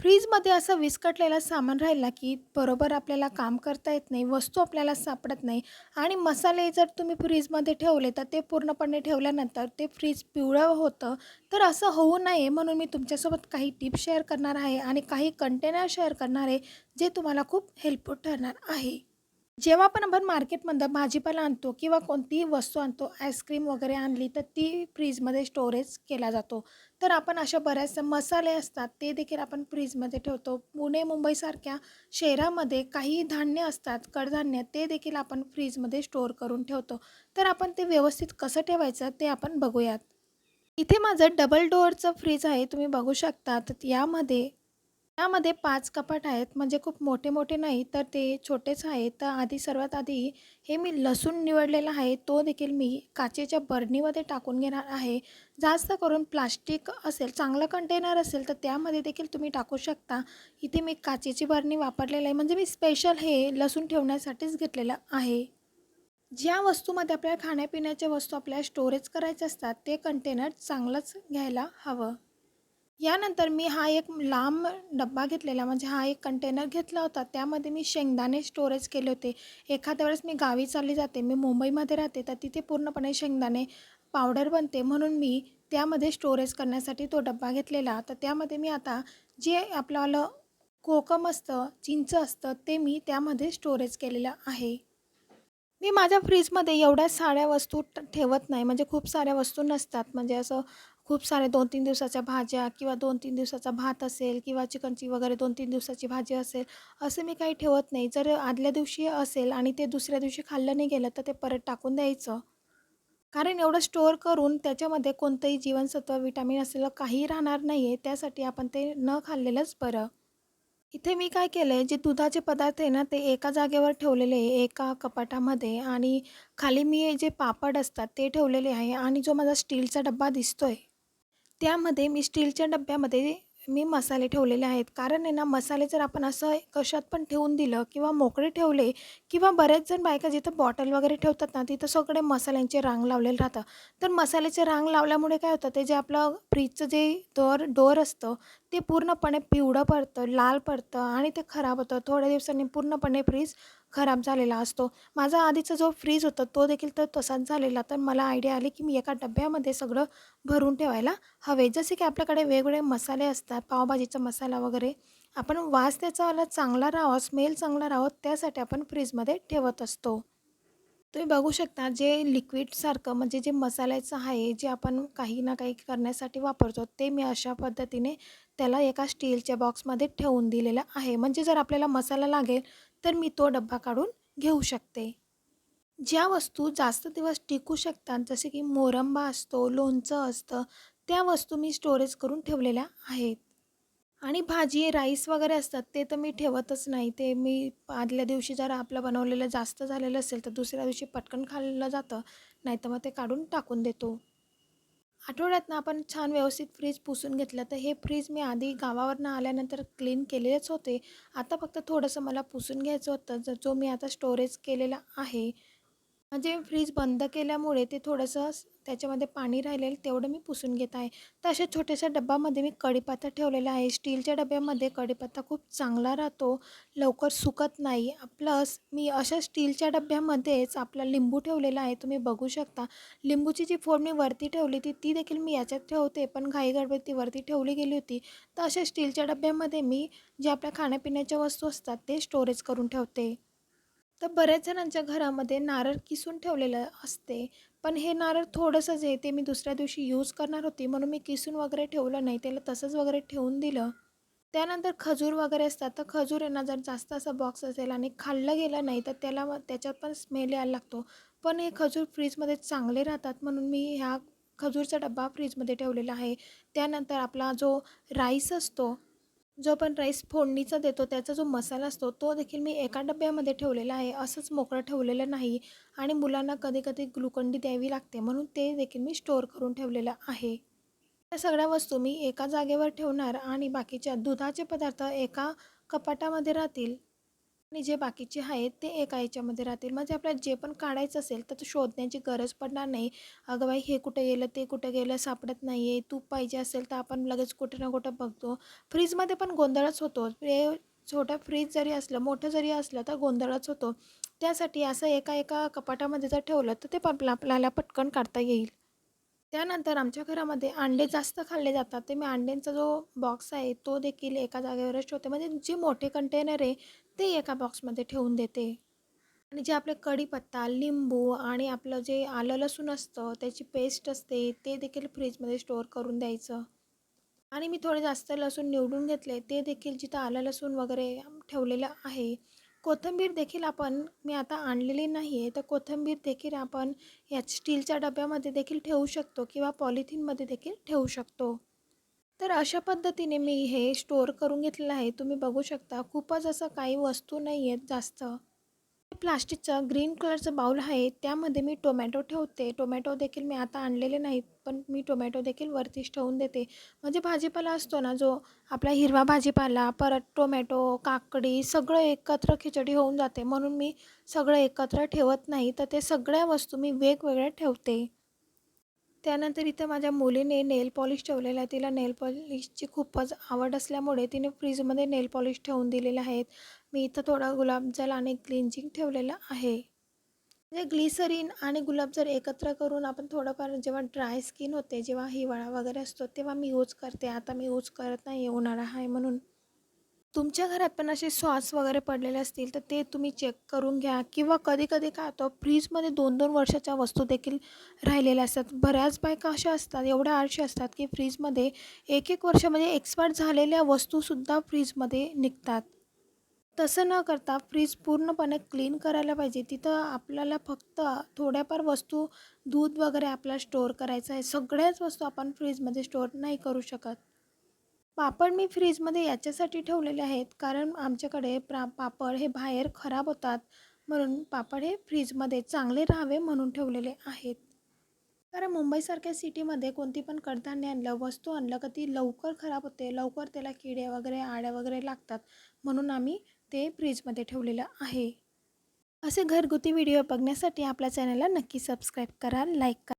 फ्रीजमध्ये असं विस्कटलेलं सामान राहिलं की बरोबर आपल्याला काम करता येत नाही वस्तू आपल्याला सापडत नाही आणि मसाले जर तुम्ही फ्रीजमध्ये ठेवले तर ते पूर्णपणे ठेवल्यानंतर ते फ्रीज पिवळं होतं. तर असं होऊ नये म्हणून मी तुमच्यासोबत काही टिप्स शेअर करणार आहे आणि काही कंटेनर शेअर करणार आहे जे तुम्हाला खूप हेल्पफुल ठरणार आहे. जेव्हा पण आपण मार्केटमधनं भाजीपाला आणतो किंवा कोणतीही वस्तू आणतो आईस्क्रीम वगैरे आणली तर ती फ्रीजमध्ये स्टोरेज केला जातो. तर आपण अशा बऱ्याचशा मसाले असतात ते देखील आपण फ्रीजमध्ये ठेवतो. पुणे मुंबईसारख्या शहरामध्ये काही धान्य असतात कडधान्य ते देखील आपण फ्रीजमध्ये स्टोअर करून ठेवतो. तर आपण ते व्यवस्थित कसं ठेवायचं ते आपण बघूयात. इथे माझं डबल डोअरचं फ्रीज आहे तुम्ही बघू शकता तर यामध्ये यामध्ये पाच कपाट आहेत. म्हणजे खूप मोठे मोठे नाही तर ते छोटेच आहेत. तर आधी सर्वात आधी हे मी लसूण निवडलेला आहे. तो देखील मी काचेच्या बरणीमध्ये टाकून घेणार आहे. जास्त करून प्लास्टिक असेल चांगलं कंटेनर असेल तर त्यामध्ये देखील तुम्ही टाकू शकता. इथे मी काचेची बरणी वापरलेली आहे. म्हणजे मी स्पेशल हे लसूण ठेवण्यासाठीच घेतलेलं आहे. ज्या वस्तूमध्ये आपल्याला खाण्यापिण्याच्या वस्तू आपल्याला स्टोरेज करायच्या असतात ते कंटेनर चांगलंच घ्यायला हवं. यानंतर मी हा एक लांब डब्बा घेतलेला म्हणजे हा एक कंटेनर घेतला होता. त्यामध्ये मी शेंगदाणे स्टोरेज केले होते. एखाद्या वेळेस मी गावी चालली जाते मी मुंबईमध्ये राहते तर तिथे पूर्णपणे शेंगदाणे पावडर बनते. म्हणून मी त्यामध्ये स्टोरेज करण्यासाठी तो डब्बा घेतलेला. तर त्यामध्ये मी आता जे आपलंवालं कोकम असतं चिंच असतं ते मी त्यामध्ये स्टोरेज केलेलं आहे. मी माझ्या फ्रीजमध्ये एवढ्या साऱ्या वस्तू ठेवत नाही. म्हणजे खूप साऱ्या वस्तू नसतात. म्हणजे असं खूप सारे दोन तीन दिवसाच्या भाज्या किंवा दोन तीन दिवसाचा भात असेल किंवा चिकनची वगैरे दोन तीन दिवसाची भाजी असेल असं मी काही ठेवत नाही. जर आदल्या दिवशी असेल आणि ते दुसऱ्या दिवशी खाल्लं नाही गेलं तर ते परत टाकून द्यायचं. कारण एवढं स्टोअर करून त्याच्यामध्ये कोणतंही जीवनसत्व विटॅमिन असलेलं काही राहणार नाही आहे त्यासाठी आपण ते न खाल्लेलंच बरं. इथे मी काय केलं आहे जे दुधाचे पदार्थ आहे ना ते एका जागेवर ठेवलेले आहे एका कपाटामध्ये आणि खाली मी जे पापड असतात ते ठेवलेले आहे आणि जो माझा स्टीलचा डब्बा दिसतो आहे त्यामध्ये मी स्टीलच्या डब्यामध्ये मी मसाले ठेवलेले आहेत. कारण आहे ना मसाले जर आपण असं कशात पण ठेवून दिलं किंवा मोकळे ठेवले किंवा बरेच जण बायका जिथं बॉटल वगैरे ठेवतात ना तिथं सगळे मसाल्यांचे रांग लावलेलं राहतं तर मसाल्याचे रांग लावल्यामुळे काय होतं ते जे आपलं फ्रीजचं जे डोअर डोअर असतं ते पूर्णपणे पिवळं पडतं लाल पडतं आणि ते खराब होतं. थोड्या दिवसांनी पूर्णपणे फ्रीज खराब झालेला असतो. माझा आधीचा जो फ्रीज होता तो देखील तर तसाच झालेला. तर मला आयडिया आली की मी एका डब्यामध्ये सगळं भरून ठेवायला हवे. जसे की आपल्याकडे वेगवेगळे मसाले असतात पावभाजीचा मसाला वगैरे आपण वास त्याचा चांगला राहावा स्मेल चांगला राहावं त्यासाठी आपण फ्रीजमध्ये ठेवत असतो. तुम्ही बघू शकता जे लिक्विडसारखं म्हणजे जे मसाल्याचं आहे जे आपण काही ना काही करण्यासाठी वापरतो ते मी अशा पद्धतीने त्याला एका स्टीलच्या बॉक्समध्ये ठेवून दिलेलं आहे. म्हणजे जर आपल्याला मसाला लागेल तर मी तो डब्बा काढून घेऊ शकते. ज्या वस्तू जास्त दिवस टिकू शकतात जसे की मोरंबा असतो लोणचं असतं त्या वस्तू मी स्टोरेज करून ठेवलेल्या आहेत. आणि भाजी राईस वगैरे असतात ते तर मी ठेवतच नाही. ते मी आदल्या दिवशी जर आपलं बनवलेलं जास्त झालेलं असेल तर दुसऱ्या दिवशी पटकन खाल्लं जातं नाही तर मग ते काढून टाकून देतो. आठवड्यातनं आपण छान व्यवस्थित फ्रीज पुसून घेतलं तर हे फ्रीज मी आधी गावावरनं आल्यानंतर क्लीन केलेलेच होते. आता फक्त थोडंसं मला पुसून घ्यायचं होतं जर जो मी आता स्टोरेज केलेला आहे. म्हणजे फ्रीज बंद केल्यामुळे ते थोडंसं त्याच्यामध्ये पाणी राहिलेलं तेवढं मी पुसून घेत आहे. तर अशा छोट्याशा डब्यामध्ये मी कढीपत्ता ठेवलेला आहे. स्टीलच्या डब्यामध्ये कढीपत्ता खूप चांगला राहतो. लवकर सुकत नाही. प्लस मी अशा स्टीलच्या डब्यामध्येच आपला लिंबू ठेवलेला आहे. तुम्ही बघू शकता. लिंबूची जी फोड मी वरती ठेवली ती ती देखील मी याच्यात ठेवते. पण घाई गडबड ती वरती ठेवली गेली होती. तर अशा स्टीलच्या डब्यामध्ये मी जे आपल्या खाण्यापिण्याच्या वस्तू असतात ते स्टोरेज करून ठेवते. तर बऱ्याच जणांच्या घरामध्ये नारळ किसून ठेवलेलं असते. पण हे नारळ थोडंसंच आहे ते मी दुसऱ्या दिवशी यूज करणार होती. म्हणून मी किसून वगैरे ठेवलं नाही. त्याला तसंच वगैरे ठेवून दिलं. त्यानंतर खजूर वगैरे असतात. तर खजूर यांना जर जास्त असं बॉक्स असेल आणि खाल्लं गेलं नाही तर त्याला मग त्याच्यात पण स्मेल यायला लागतो. पण हे खजूर फ्रीजमध्ये चांगले राहतात. म्हणून मी ह्या खजूरचा डब्बा फ्रीजमध्ये ठेवलेला आहे. त्यानंतर आपला जो राईस असतो जो पण राईस फोडणीचा देतो त्याचा जो मसाला असतो तो देखील मी एका डब्यामध्ये ठेवलेला आहे. असंच मोकळं ठेवलेलं नाही आणि मुलांना कधी कधी ग्लुकंडी द्यावी लागते म्हणून ते देखील मी स्टोअर करून ठेवलेलं आहे. या सगळ्या वस्तू मी एका जागेवर ठेवणार आणि बाकीच्या दुधाचे पदार्थ एका कपाटामध्ये राहतील. आणि जे बाकीचे आहेत ते एका याच्यामध्ये राहतील. म्हणजे आपल्याला जे पण काढायचं असेल तर तो शोधण्याची गरज पडणार नाही. अगं बाई हे कुठं गेलं ते कुठं गेलं सापडत नाही आहे तूप पाहिजे असेल तर आपण लगेच कुठे ना कुठं बघतो. फ्रीजमध्ये पण गोंधळच होतो. हे छोटं फ्रीज जरी असलं मोठं जरी असलं तर गोंधळच होतो. त्यासाठी असं एका एका कपाटामध्ये जर ठेवलं तर ते पण आपल्याला पटकन काढता येईल. त्यानंतर आमच्या घरामध्ये अंडे जास्त खाल्ले जातात. ते मी अंड्यांचा जो बॉक्स आहे तो देखील एका जागेवरच ठेवते. म्हणजे जे मोठे कंटेनर आहे ते एका बॉक्समध्ये ठेवून देते. आणि जे आपले कढीपत्ता लिंबू आणि आपलं जे आलं लसूण असतं त्याची पेस्ट असते ते देखील फ्रीजमध्ये स्टोअर करून द्यायचं. आणि मी थोडे जास्त लसूण निवडून घेतले. ते देखील जिथं आलं लसूण वगैरे ठेवलेलं आहे कोथिंबीर देखील आपण मी आता आणलेली नाही आहे तर कोथिंबीर देखील आपण या स्टीलच्या डब्यामध्ये देखील ठेवू शकतो किंवा पॉलिथिनमध्ये देखील ठेवू शकतो. तर अशा पद्धतीने मी हे स्टोअर करून घेतलेलं आहे. तुम्ही बघू शकता खूपच असं काही वस्तू नाही आहेत जास्त. प्लास्टिकचं ग्रीन कलरचं बाऊल आहे त्यामध्ये मी टोमॅटो ठेवते. टोमॅटो देखील मी आता आणलेले नाही पण मी टोमॅटो देखील वरतीच ठेवून देते. म्हणजे भाजीपाला असतो ना जो आपला हिरवा भाजीपाला परत टोमॅटो काकडी सगळं एकत्र खिचडी होऊन जाते. म्हणून मी सगळं एकत्र ठेवत नाही तर ते सगळ्या वस्तू मी वेगवेगळ्या ठेवते. त्यानंतर इथं माझ्या मुलीने नेल पॉलिश ठेवलेलं आहे. तिला नेल पॉलिशची खूपच आवड असल्यामुळे तिने फ्रीजमध्ये नेल पॉलिश ठेवून दिलेले आहेत मी इथं थोडा गुलाबजल आणि क्लिन्झिंग ठेवलेलं आहे. म्हणजे ग्लिसरीन आणि गुलाबजल एकत्र करून आपण थोडंफार जेव्हा ड्राय स्किन होते जेव्हा हिवाळा वगैरे असतो तेव्हा मी यूज करते. आता मी यूज करत नाही उन्हाळा आहे म्हणून. तुमच्या घरात पण असे सॉस वगैरे पडलेले असतील तर ते तुम्ही चेक करून घ्या. किंवा कधी कधी काय होतं फ्रीजमध्ये दोन दोन वर्षाच्या वस्तू देखील राहिलेल्या असतात. बऱ्याच बायका अशा असतात एवढ्या आळशी असतात की फ्रीजमध्ये एक एक वर्षामध्ये म्हणजे एक्सपायर झालेल्या वस्तूसुद्धा फ्रीजमध्ये निघतात. तसं न करता फ्रीज पूर्णपणे क्लीन करायला पाहिजे. तिथं आपल्याला फक्त थोड्याफार वस्तू दूध वगैरे आपल्याला स्टोअर करायचं आहे. सगळ्याच वस्तू आपण फ्रीजमध्ये स्टोअर नाही करू शकत. पापड मी फ्रीजमध्ये याच्यासाठी ठेवलेले आहेत कारण आमच्याकडे प्रा पापड हे बाहेर खराब होतात म्हणून पापड हे फ्रीजमध्ये चांगले राहावे म्हणून ठेवलेले आहेत. कारण मुंबईसारख्या सिटीमध्ये कोणती पण कडधान्य आणलं वस्तू आणलं का ती लवकर खराब होते लवकर त्याला किडे वगैरे आड्या वगैरे लागतात म्हणून आम्ही ते फ्रीजमध्ये ठेवलेलं आहे. असे घरगुती व्हिडिओ बघण्यासाठी आपल्या चॅनलला नक्की सबस्क्राईब करा लाईक करा.